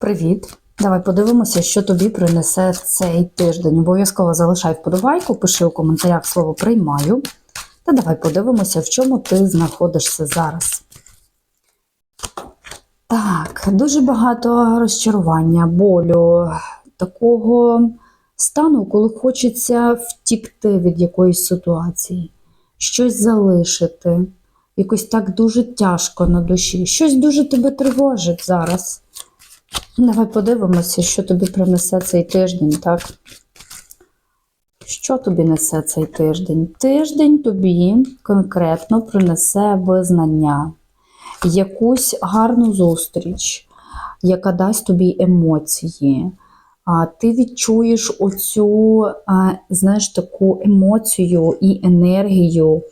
Привіт! Давай подивимося, що тобі принесе цей тиждень. Обов'язково залишай вподобайку, пиши у коментарях слово приймаю. Та давай подивимося, в чому ти знаходишся зараз. Так, дуже багато розчарування, болю, такого стану, коли хочеться втікти від якоїсь ситуації, щось залишити. Якось так дуже тяжко на душі. Щось дуже тебе тривожить зараз. Давай подивимося, що тобі принесе цей тиждень, так? Що тобі несе цей тиждень? Тиждень тобі конкретно принесе визнання, якусь гарну зустріч, яка дасть тобі емоції. А ти відчуєш оцю, знаєш, таку емоцію і енергію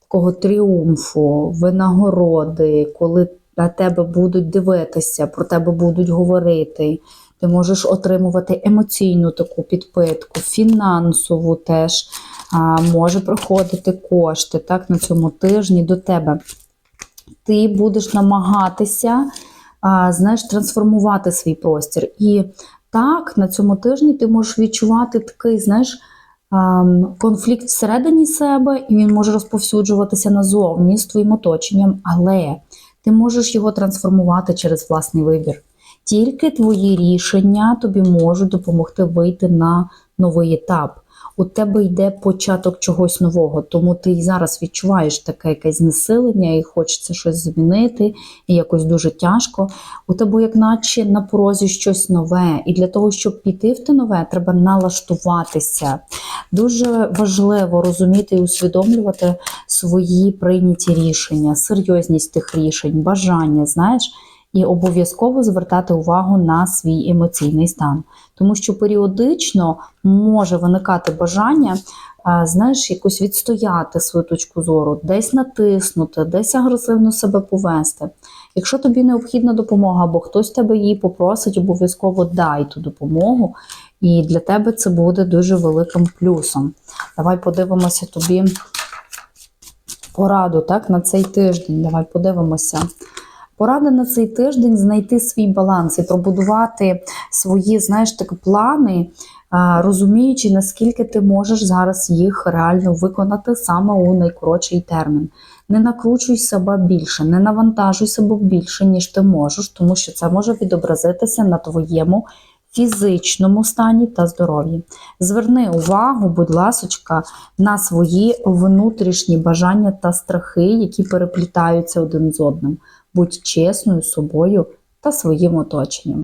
такого тріумфу, винагороди, коли на тебе будуть дивитися, про тебе будуть говорити. Ти можеш отримувати емоційну таку підпитку, фінансову теж а, може приходити кошти так, на цьому тижні до тебе. Ти будеш намагатися а, знаєш, трансформувати свій простір. І так, на цьому тижні ти можеш відчувати такий, знаєш, конфлікт всередині себе, і він може розповсюджуватися назовні з твоїм оточенням, але ти можеш його трансформувати через власний вибір. Тільки твої рішення тобі можуть допомогти вийти на новий етап. У тебе йде початок чогось нового, тому ти і зараз відчуваєш таке якесь знесилення, і хочеться щось змінити, і якось дуже тяжко. У тебе, як наче на порозі щось нове. І для того, щоб піти в те нове, треба налаштуватися. Дуже важливо розуміти і усвідомлювати свої прийняті рішення, серйозність тих рішень, бажання, знаєш, і обов'язково звертати увагу на свій емоційний стан. Тому що періодично може виникати бажання, знаєш, якось відстояти свою точку зору, десь натиснути, десь агресивно себе повести. Якщо тобі необхідна допомога, або хтось тебе її попросить, обов'язково дай ту допомогу. І для тебе це буде дуже великим плюсом. Давай подивимося тобі пораду так, на цей тиждень. Давай подивимося. Порада на цей тиждень знайти свій баланс і пробудувати свої, знаєш, так, плани, розуміючи, наскільки ти можеш зараз їх реально виконати саме у найкоротший термін. Не накручуй себе більше, не навантажуй себе більше, ніж ти можеш, тому що це може відобразитися на твоєму фізичному стані та здоров'ї. Зверни увагу, будь ласочка, на свої внутрішні бажання та страхи, які переплітаються один з одним. Будь чесною собою та своїм оточенням.